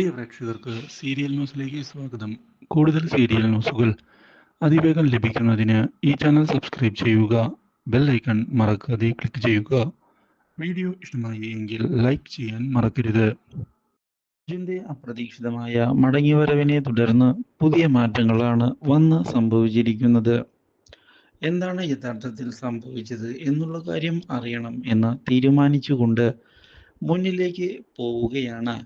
പ്രിയ പ്രേക്ഷകർക്ക് സീരിയൽ ന്യൂസിലേക്ക് സ്വാഗതം. കൂടുതൽ സീരിയൽ ന്യൂസുകൾ അതിവേഗം ലഭിക്കുന്നതിന് ഈ ചാനൽ സബ്സ്ക്രൈബ് ചെയ്യുക ബെൽ ഐക്കൺ മറക്കാതെ ക്ലിക്ക് ചെയ്യുക. വീഡിയോ ഇഷ്ടമായി എങ്കിൽ ലൈക്ക് ചെയ്യാൻ മറക്കരുത്. ഇതിന്റെ അപ്രതീക്ഷിതമായ മടങ്ങിവരവിനെ തുടർന്ന് പുതിയ മാറ്റങ്ങളാണ് വന്ന് സംഭവിച്ചിരിക്കുന്നത്. എന്താണ് യഥാർത്ഥത്തിൽ സംഭവിച്ചത് എന്നുള്ള കാര്യം അറിയണം എന്ന് തീരുമാനിച്ചുകൊണ്ട് മുന്നിലേക്ക് പോവുകയാണ്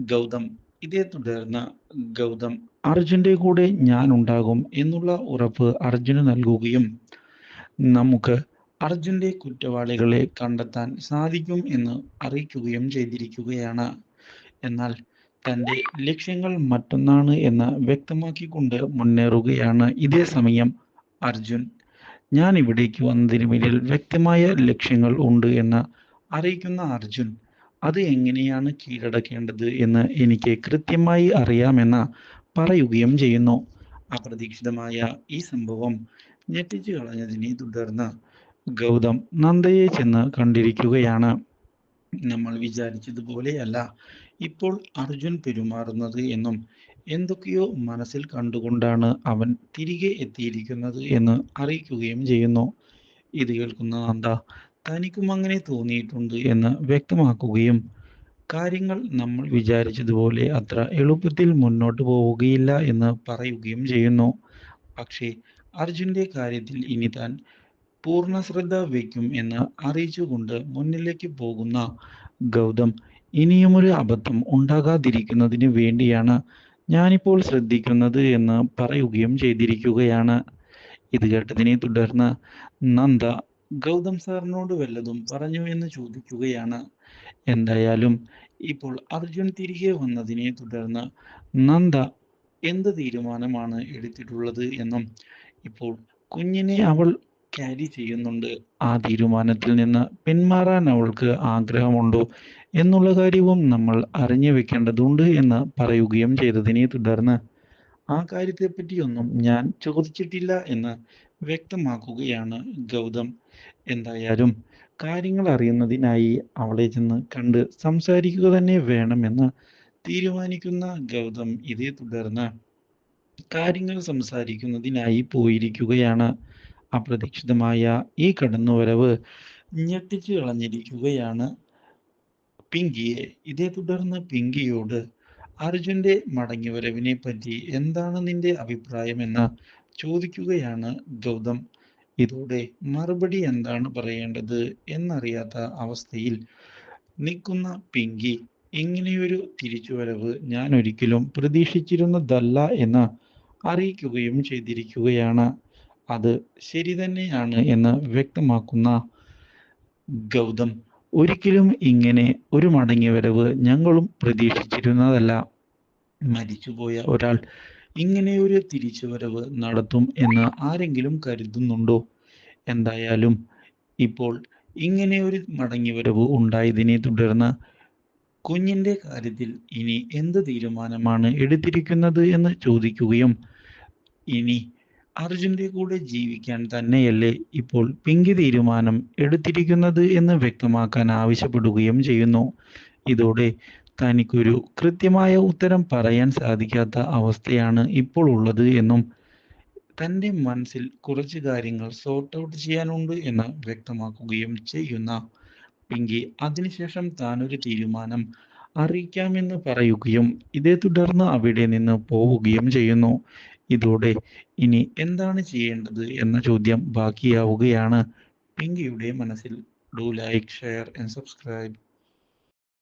ഗൗതം. ഇതേ തുടർന്ന് ഗൗതം അർജുന്റെ കൂടെ ഞാൻ ഉണ്ടാകും എന്നുള്ള ഉറപ്പ് അർജുന് നൽകുകയും നമുക്ക് അർജുന്റെ കുറ്റവാളികളെ കണ്ടെത്താൻ സാധിക്കും എന്ന് അറിയിക്കുകയും ചെയ്തിരിക്കുകയാണ്. എന്നാൽ തന്റെ ലക്ഷ്യങ്ങൾ മറ്റൊന്നാണ് എന്ന് വ്യക്തമാക്കിക്കൊണ്ട് മുന്നേറുകയാണ് ഇതേ സമയം അർജുൻ. ഞാൻ ഇവിടേക്ക് വന്നതിന് പിന്നിൽ വ്യക്തമായ ലക്ഷ്യങ്ങൾ ഉണ്ട് എന്ന് അറിയിക്കുന്ന അർജുൻ അത് എങ്ങനെയാണ് കീഴടക്കേണ്ടത് എന്ന് എനിക്ക് കൃത്യമായി അറിയാമെന്ന് പറയുകയും ചെയ്യുന്നു. അപ്രതീക്ഷിതമായ ഈ സംഭവം ഞെട്ടിച്ചു കളഞ്ഞതിനെ തുടർന്ന് ഗൗതം നന്ദയെ ചെന്ന് കണ്ടിരിക്കുകയാണ്. നമ്മൾ വിചാരിച്ചതുപോലെയല്ല. ഇപ്പോൾ അർജുൻ പെരുമാറുന്നത് എന്നും എന്തൊക്കെയോ മനസ്സിൽ കണ്ടുകൊണ്ടാണ് അവൻ തിരികെ എത്തിയിരിക്കുന്നത് എന്ന് അറിയിക്കുകയും ചെയ്യുന്നു. ഇത് കേൾക്കുന്ന നന്ദ തനിക്കും അങ്ങനെ തോന്നിയിട്ടുണ്ട് എന്ന് വ്യക്തമാക്കുകയും കാര്യങ്ങൾ നമ്മൾ വിചാരിച്ചതുപോലെ അത്ര എളുപ്പത്തിൽ മുന്നോട്ട് പോവുകയില്ല എന്ന് പറയുകയും ചെയ്യുന്നു. പക്ഷേ അർജുന്റെ കാര്യത്തിൽ ഇനി താൻ പൂർണ ശ്രദ്ധ വയ്ക്കും എന്ന് അറിയിച്ചുകൊണ്ട് മുന്നിലേക്ക് പോകുന്ന ഗൗതം ഇനിയുമൊരു അബദ്ധം ഉണ്ടാകാതിരിക്കുന്നതിന് വേണ്ടിയാണ് ഞാനിപ്പോൾ ശ്രദ്ധിക്കുന്നത് എന്ന് പറയുകയും ചെയ്തിരിക്കുകയാണ്. ഇത് കേട്ടതിനെ തുടർന്ന് നന്ദ ഗൗതം സാറിനോട് വല്ലതും പറഞ്ഞു എന്ന് ചോദിക്കുകയാണ്. എന്തായാലും ഇപ്പോൾ അർജുൻ തിരികെ വന്നതിനെ തുടർന്ന് നന്ദ എന്ത് തീരുമാനമാണ് എടുത്തിട്ടുള്ളത് എന്നും ഇപ്പോൾ കുഞ്ഞിനെ അവൾ ക്യാരി ചെയ്യുന്നുണ്ട്. ആ തീരുമാനത്തിൽ നിന്ന് പിന്മാറാൻ അവൾക്ക് ആഗ്രഹമുണ്ടോ എന്നുള്ള കാര്യവും നമ്മൾ അറിഞ്ഞു വെക്കേണ്ടതുണ്ട് എന്ന് പറയുകയും ചെയ്തതിനെ തുടർന്ന് ആ കാര്യത്തെപ്പറ്റിയൊന്നും ഞാൻ ചോദിച്ചിട്ടില്ല എന്ന് വ്യക്തമാക്കുകയാണ് ഗൗതം. എന്തായാലും കാര്യങ്ങൾ അറിയുന്നതിനായി അവളെ ചെന്ന് കണ്ട് സംസാരിക്കുക തന്നെ വേണമെന്ന് തീരുമാനിക്കുന്ന ഗൗതം ഇതേ തുടർന്ന് കാര്യങ്ങൾ സംസാരിക്കുന്നതിനായി പോയിരിക്കുകയാണ്. അപ്രതീക്ഷിതമായ ഈ കടന്നുവരവ് ഞെട്ടിച്ചു കളഞ്ഞിരിക്കുകയാണ് പിങ്കിയെ. ഇതേ തുടർന്ന് പിങ്കിയോട് അർജുന്റെ മടങ്ങിവരവിനെ പറ്റി എന്താണ് നിന്റെ അഭിപ്രായമെന്ന് ചോദിക്കുകയാണ് ഗൗതം ഇതോടെ മറുപടി എന്താണ് പറയേണ്ടത് എന്നറിയാത്ത അവസ്ഥയിൽ നിൽക്കുന്ന പിങ്കി ഇങ്ങനെയൊരു തിരിച്ചുവരവ് ഞാൻ ഒരിക്കലും പ്രതീക്ഷിച്ചിരുന്നതല്ല എന്ന് അറിയിക്കുകയും ചെയ്തിരിക്കുകയാണ്. അത് ശരി തന്നെയാണ് എന്ന് വ്യക്തമാക്കുന്ന ഗൗതം ഒരിക്കലും ഇങ്ങനെ ഒരു മടങ്ങിയ വരവ് ഞങ്ങളും പ്രതീക്ഷിച്ചിരുന്നതല്ല. മരിച്ചുപോയ ഒരാൾ ഇങ്ങനെ ഒരു തിരിച്ചു വരവ് നടത്തും എന്ന് ആരെങ്കിലും കരുതുന്നുണ്ടോ? എന്തായാലും ഇപ്പോൾ ഇങ്ങനെ ഒരു മടങ്ങിവരവ് ഉണ്ടായതിനെ തുടർന്ന് കുഞ്ഞിന്റെ കാര്യത്തിൽ ഇനി എന്ത് തീരുമാനമാണ് എടുത്തിരിക്കുന്നത് എന്ന് ചോദിക്കുകയും ഇനി അർജുന്റെ കൂടെ ജീവിക്കാൻ തന്നെയല്ലേ ഇപ്പോൾ പിങ്കി തീരുമാനം എടുത്തിരിക്കുന്നത് എന്ന് വ്യക്തമാക്കാൻ ആവശ്യപ്പെടുകയും ചെയ്യുന്നു. ഇതോടെ തനിക്കൊരു കൃത്യമായ ഉത്തരം പറയാൻ സാധിക്കാത്ത അവസ്ഥയാണ് ഇപ്പോൾ ഉള്ളത് എന്നും തന്റെ മനസ്സിൽ കുറച്ച് കാര്യങ്ങൾ സോർട്ട് ഔട്ട് ചെയ്യാനുണ്ട് എന്ന് വ്യക്തമാക്കുകയും ചെയ്യുന്ന പിങ്കി. അതിനുശേഷം താനൊരു തീരുമാനം അറിയിക്കാമെന്ന് പറയുകയും ഇതേ തുടർന്ന് അവിടെ നിന്ന് പോവുകയും ചെയ്യുന്നു. ഇതോടെ ഇനി എന്താണ് ചെയ്യേണ്ടത് എന്ന ചോദ്യം ബാക്കിയാവുകയാണ്. പിങ്കിയുടെ മനസ്സിൽ do like share and subscribe